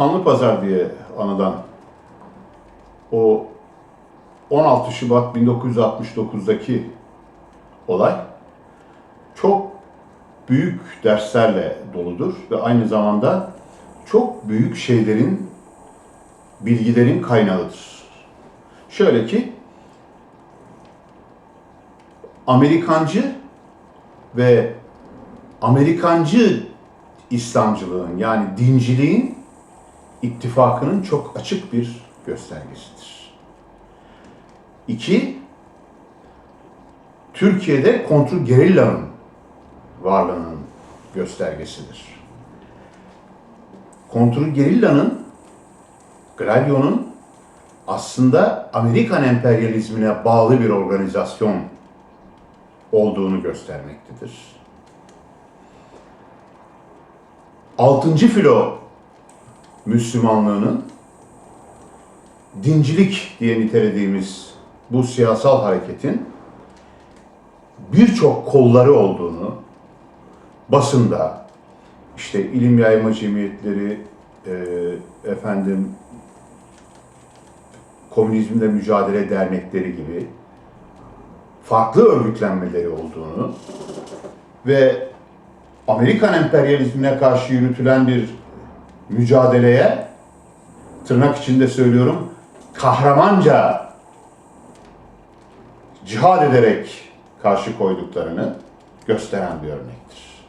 Kanlı Pazar diye anılan o 16 Şubat 1969'daki olay çok büyük derslerle doludur ve aynı zamanda çok büyük şeylerin, bilgilerin kaynağıdır. Şöyle ki, Amerikancı ve Amerikancı İslamcılığın yani dinciliğin ittifakının çok açık bir göstergesidir. İki, Türkiye'de kontrgerillanın varlığının göstergesidir. Kontrgerillanın, Gladio'nun aslında Amerikan emperyalizmine bağlı bir organizasyon olduğunu göstermektedir. Altıncı filo Müslümanlığının dincilik diye nitelediğimiz bu siyasal hareketin birçok kolları olduğunu basında işte ilim yayma cemiyetleri e, efendim komünizmle mücadele dernekleri gibi farklı örgütlenmeleri olduğunu ve Amerikan emperyalizmine karşı yürütülen bir mücadeleye tırnak içinde söylüyorum kahramanca cihad ederek karşı koyduklarını gösteren bir örnektir.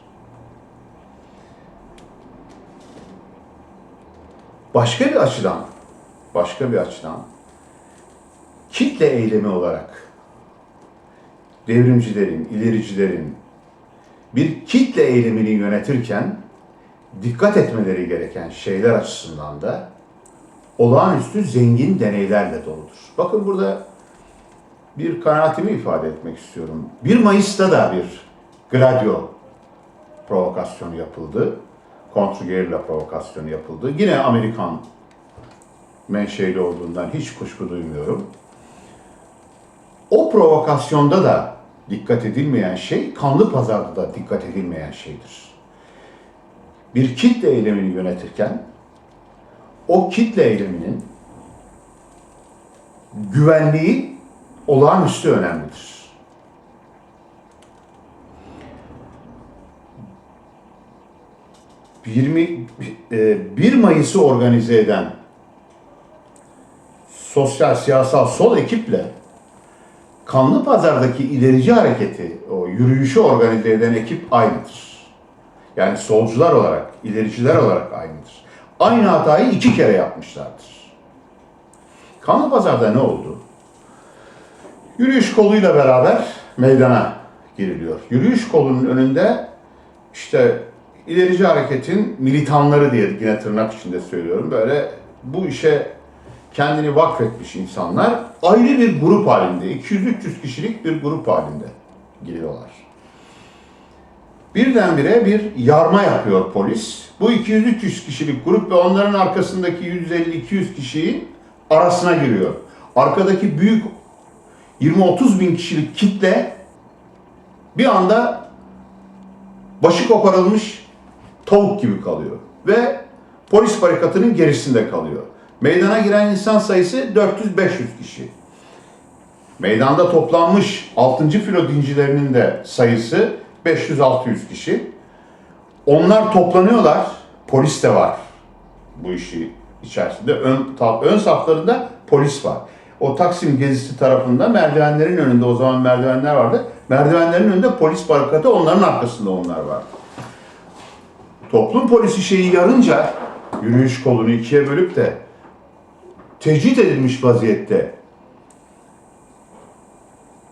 Başka bir açıdan, başka bir açıdan kitle eylemi olarak devrimcilerin, ilericilerin bir kitle eylemini yönetirken dikkat etmeleri gereken şeyler açısından da olağanüstü zengin deneylerle doludur. Bakın burada bir kanaatimi ifade etmek istiyorum. 1 Mayıs'ta da bir Gladio provokasyonu yapıldı. Kontrgerilla provokasyonu yapıldı. Yine Amerikan menşeli olduğundan hiç kuşku duymuyorum. O provokasyonda da dikkat edilmeyen şey, kanlı pazarda da dikkat edilmeyen şeydir. Bir kitle eylemini yönetirken o kitle eyleminin güvenliği olağanüstü önemlidir. ...20, e, 1 Mayıs'ı organize eden sosyal siyasal sol ekiple Kanlı Pazar'daki ilerici hareketi, o yürüyüşü organize eden ekip aynıdır. Yani solcular olarak, ilericiler olarak aynıdır. Aynı hatayı iki kere yapmışlardır. Kanlı Pazar'da ne oldu? Yürüyüş koluyla beraber meydana giriliyor. Yürüyüş kolunun önünde işte ilerici hareketin militanları diye yine tırnak içinde söylüyorum. Böyle bu işe kendini vakfetmiş insanlar ayrı bir grup halinde, 200-300 kişilik bir grup halinde giriyorlar. Birdenbire bir yarma yapıyor polis. Bu 200-300 kişilik grup ve onların arkasındaki 150-200 kişiyi arasına giriyor. Arkadaki büyük 20-30 bin kişilik kitle bir anda başı koparılmış tavuk gibi kalıyor. Ve polis barikatının gerisinde kalıyor. Meydana giren insan sayısı 400-500 kişi. Meydanda toplanmış 6. filo dincilerinin de sayısı 500-600 kişi. Onlar toplanıyorlar. Polis de var bu işi içerisinde. Ön, ön saflarında polis var. O Taksim gezisi tarafında merdivenlerin önünde o zaman merdivenler vardı. Merdivenlerin önünde polis barikatı onların arkasında onlar var. Toplum polisi şeyi yarınca yürüyüş kolunu ikiye bölüp de tecrit edilmiş vaziyette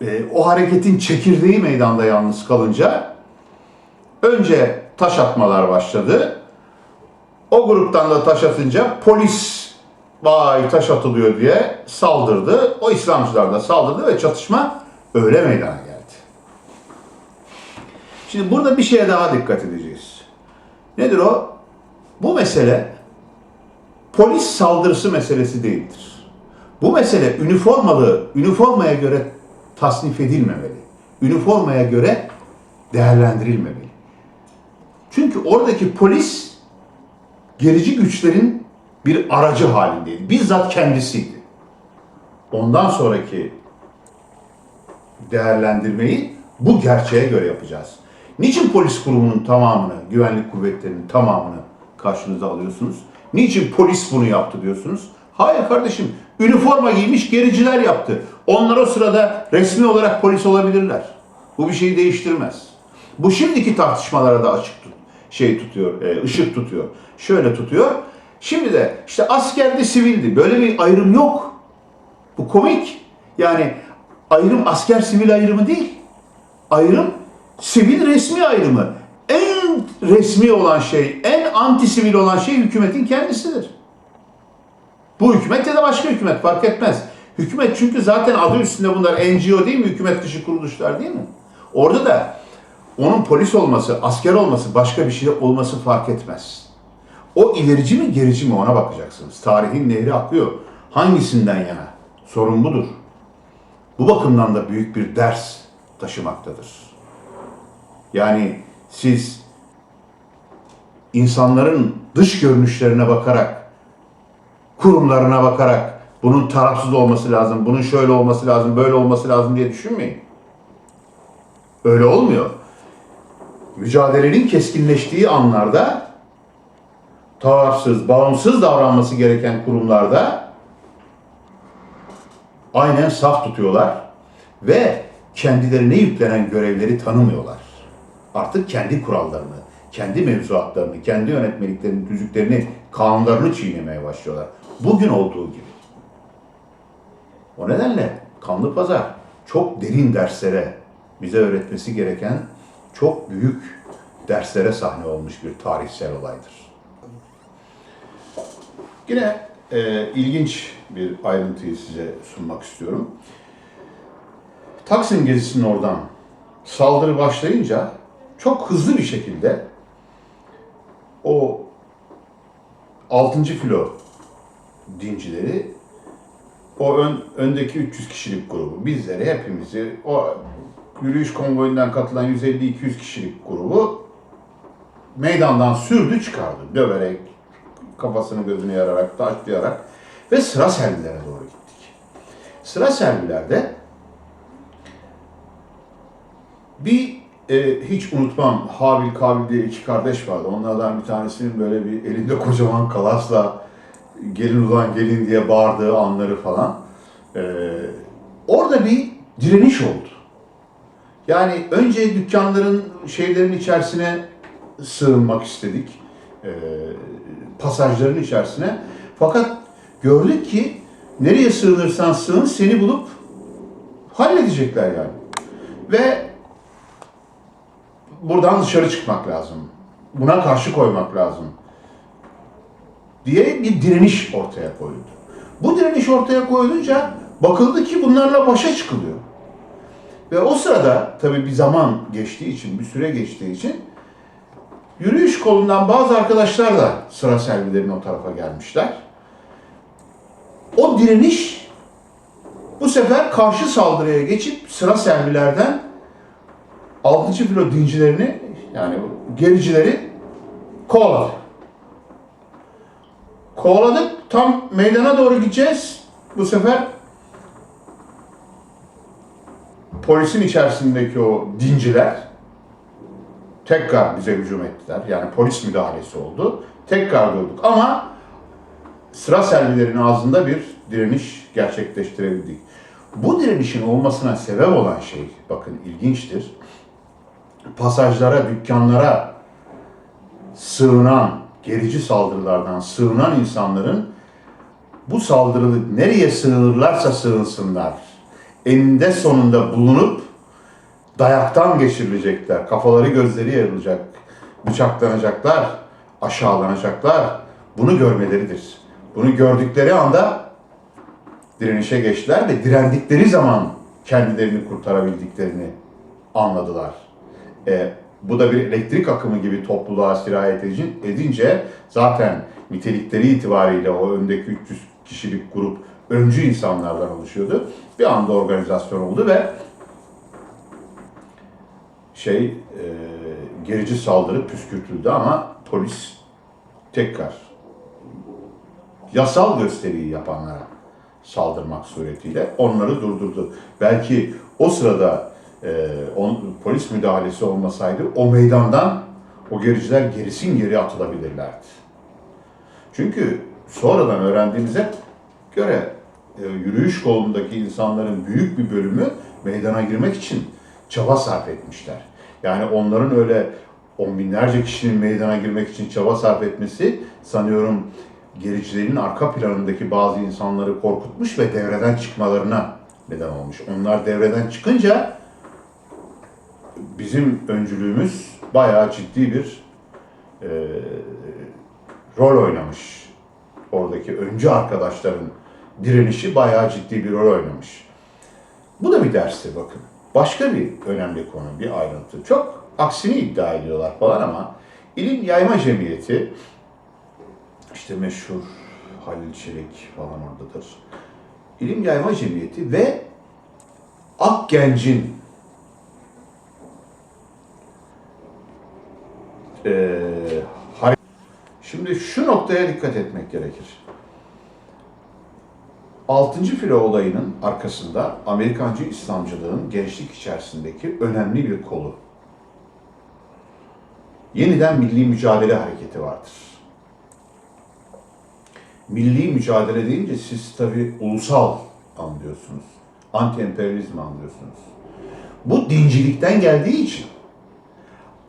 e, o hareketin çekirdeği meydanda yalnız kalınca önce taş atmalar başladı. O gruptan da taş atınca polis vay taş atılıyor diye saldırdı. O İslamcılar da saldırdı ve çatışma öyle meydana geldi. Şimdi burada bir şeye daha dikkat edeceğiz. Nedir o? Bu mesele polis saldırısı meselesi değildir. Bu mesele üniformalı, üniformaya göre tasnif edilmemeli. Üniformaya göre değerlendirilmemeli. Çünkü oradaki polis gerici güçlerin bir aracı halindeydi. Bizzat kendisiydi. Ondan sonraki değerlendirmeyi bu gerçeğe göre yapacağız. Niçin polis kurumunun tamamını, güvenlik kuvvetlerinin tamamını karşınıza alıyorsunuz? Niçin polis bunu yaptı diyorsunuz? Hayır kardeşim, üniforma giymiş gericiler yaptı. Onlar o sırada resmi olarak polis olabilirler. Bu bir şeyi değiştirmez. Bu şimdiki tartışmalara da açık tut, şey tutuyor, e, ışık tutuyor. Şöyle tutuyor. Şimdi de işte askerdi, sivildi. Böyle bir ayrım yok. Bu komik. Yani ayrım asker sivil ayrımı değil. Ayrım sivil resmi ayrımı. En resmi olan şey, en anti sivil olan şey hükümetin kendisidir. Bu hükümet ya da başka hükümet fark etmez. Hükümet çünkü zaten adı üstünde bunlar NGO değil mi? Hükümet dışı kuruluşlar değil mi? Orada da onun polis olması, asker olması, başka bir şey olması fark etmez. O ilerici mi gerici mi ona bakacaksınız. Tarihin nehri akıyor. Hangisinden yana? Sorun budur. Bu bakımdan da büyük bir ders taşımaktadır. Yani siz insanların dış görünüşlerine bakarak, kurumlarına bakarak bunun tarafsız olması lazım, bunun şöyle olması lazım, böyle olması lazım diye düşünmeyin. Öyle olmuyor. Mücadelenin keskinleştiği anlarda tarafsız, bağımsız davranması gereken kurumlarda aynen saf tutuyorlar ve kendilerine yüklenen görevleri tanımıyorlar. Artık kendi kurallarını, kendi mevzuatlarını, kendi yönetmeliklerini, tüzüklerini, kanunlarını çiğnemeye başlıyorlar. Bugün olduğu gibi. O nedenle kanlı pazar çok derin derslere bize öğretmesi gereken çok büyük derslere sahne olmuş bir tarihsel olaydır. Yine e, ilginç bir ayrıntıyı size sunmak istiyorum. Taksim gezisinin oradan saldırı başlayınca çok hızlı bir şekilde o 6. filo dincileri o ön, öndeki 300 kişilik grubu bizleri hepimizi o yürüyüş konvoyundan katılan 150-200 kişilik grubu meydandan sürdü çıkardı. Döverek, kafasını gözünü yararak, taşlayarak ve sıra servilere doğru gittik. Sıra servilerde bir e, hiç unutmam Habil Kabil diye iki kardeş vardı. Onlardan bir tanesinin böyle bir elinde kocaman kalasla gelin ulan gelin diye bağırdığı anları falan. E, orada bir direniş oldu. Yani önce dükkanların şeylerin içerisine sığınmak istedik. E, pasajların içerisine. Fakat gördük ki nereye sığınırsan sığın seni bulup halledecekler yani. Ve buradan dışarı çıkmak lazım. Buna karşı koymak lazım. Diye bir direniş ortaya koyuldu. Bu direniş ortaya koyulunca bakıldı ki bunlarla başa çıkılıyor. Ve o sırada tabii bir zaman geçtiği için, bir süre geçtiği için yürüyüş kolundan bazı arkadaşlar da sıra servilerin o tarafa gelmişler. O direniş bu sefer karşı saldırıya geçip sıra servilerden 6. filo dincilerini yani gericileri kovaladı. Kovaladık. Tam meydana doğru gideceğiz. Bu sefer polisin içerisindeki o dinciler tekrar bize hücum ettiler. Yani polis müdahalesi oldu. Tekrar durduk ama sıra servilerin ağzında bir direniş gerçekleştirebildik. Bu direnişin olmasına sebep olan şey, bakın ilginçtir. Pasajlara, dükkanlara sığınan, gerici saldırılardan sığınan insanların bu saldırılı nereye sığınırlarsa sığınsınlar. Eninde sonunda bulunup dayaktan geçirilecekler. Kafaları gözleri yarılacak. Bıçaklanacaklar. Aşağılanacaklar. Bunu görmeleridir. Bunu gördükleri anda direnişe geçtiler ve direndikleri zaman kendilerini kurtarabildiklerini anladılar. E, bu da bir elektrik akımı gibi topluluğa sirayet edince zaten nitelikleri itibariyle o öndeki 300 kişilik grup öncü insanlardan oluşuyordu. Bir anda organizasyon oldu ve şey e, gerici saldırı püskürtüldü ama polis tekrar yasal gösteriyi yapanlara saldırmak suretiyle onları durdurdu. Belki o sırada e, on, polis müdahalesi olmasaydı o meydandan o gericiler gerisin geri atılabilirlerdi. Çünkü sonradan öğrendiğimize göre e, yürüyüş kolundaki insanların büyük bir bölümü meydana girmek için çaba sarf etmişler. Yani onların öyle on binlerce kişinin meydana girmek için çaba sarf etmesi sanıyorum gericilerin arka planındaki bazı insanları korkutmuş ve devreden çıkmalarına neden olmuş. Onlar devreden çıkınca bizim öncülüğümüz bayağı ciddi bir e, rol oynamış. Oradaki öncü arkadaşların direnişi bayağı ciddi bir rol oynamış. Bu da bir dersti bakın. Başka bir önemli konu, bir ayrıntı. Çok aksini iddia ediyorlar falan ama İlim Yayma Cemiyeti, işte meşhur Halil Çelik falan oradadır. İlim Yayma Cemiyeti ve Akgenc'in hare- Şimdi şu noktaya dikkat etmek gerekir. 6. filo olayının arkasında Amerikancı İslamcılığın gençlik içerisindeki önemli bir kolu. Yeniden milli mücadele hareketi vardır. Milli mücadele deyince siz tabi ulusal anlıyorsunuz. Anti-emperyalizm anlıyorsunuz. Bu dincilikten geldiği için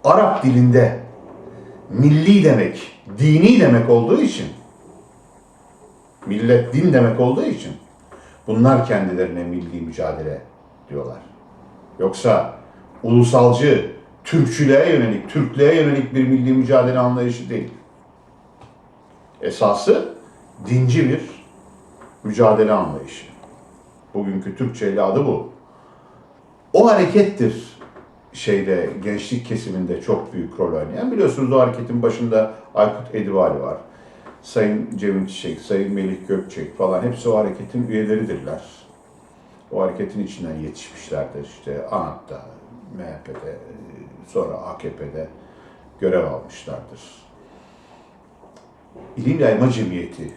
Arap dilinde milli demek, dini demek olduğu için millet din demek olduğu için bunlar kendilerine milli mücadele diyorlar. Yoksa ulusalcı, Türkçülüğe yönelik, Türklüğe yönelik bir milli mücadele anlayışı değil. Esası dinci bir mücadele anlayışı. Bugünkü Türkçeyle adı bu. O harekettir şeyde gençlik kesiminde çok büyük rol oynayan. Biliyorsunuz o hareketin başında Aykut Edivali var. Sayın Cemil Çiçek, Sayın Melih Gökçek falan hepsi o hareketin üyeleridirler. O hareketin içinden yetişmişlerdir. İşte ANAP'ta, MHP'de, sonra AKP'de görev almışlardır. İlim Yayma Cemiyeti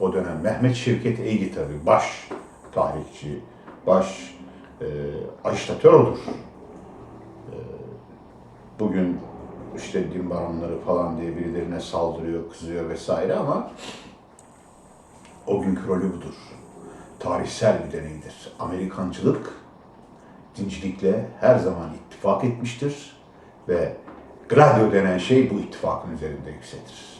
o dönem Mehmet Şevket Eygi tabii baş tarihçi, baş e, odur. Bugün işte din baronları falan diye birilerine saldırıyor, kızıyor vesaire ama o günkü rolü budur. Tarihsel bir deneydir. Amerikancılık dincilikle her zaman ittifak etmiştir ve Gladio denen şey bu ittifakın üzerinde yükselir.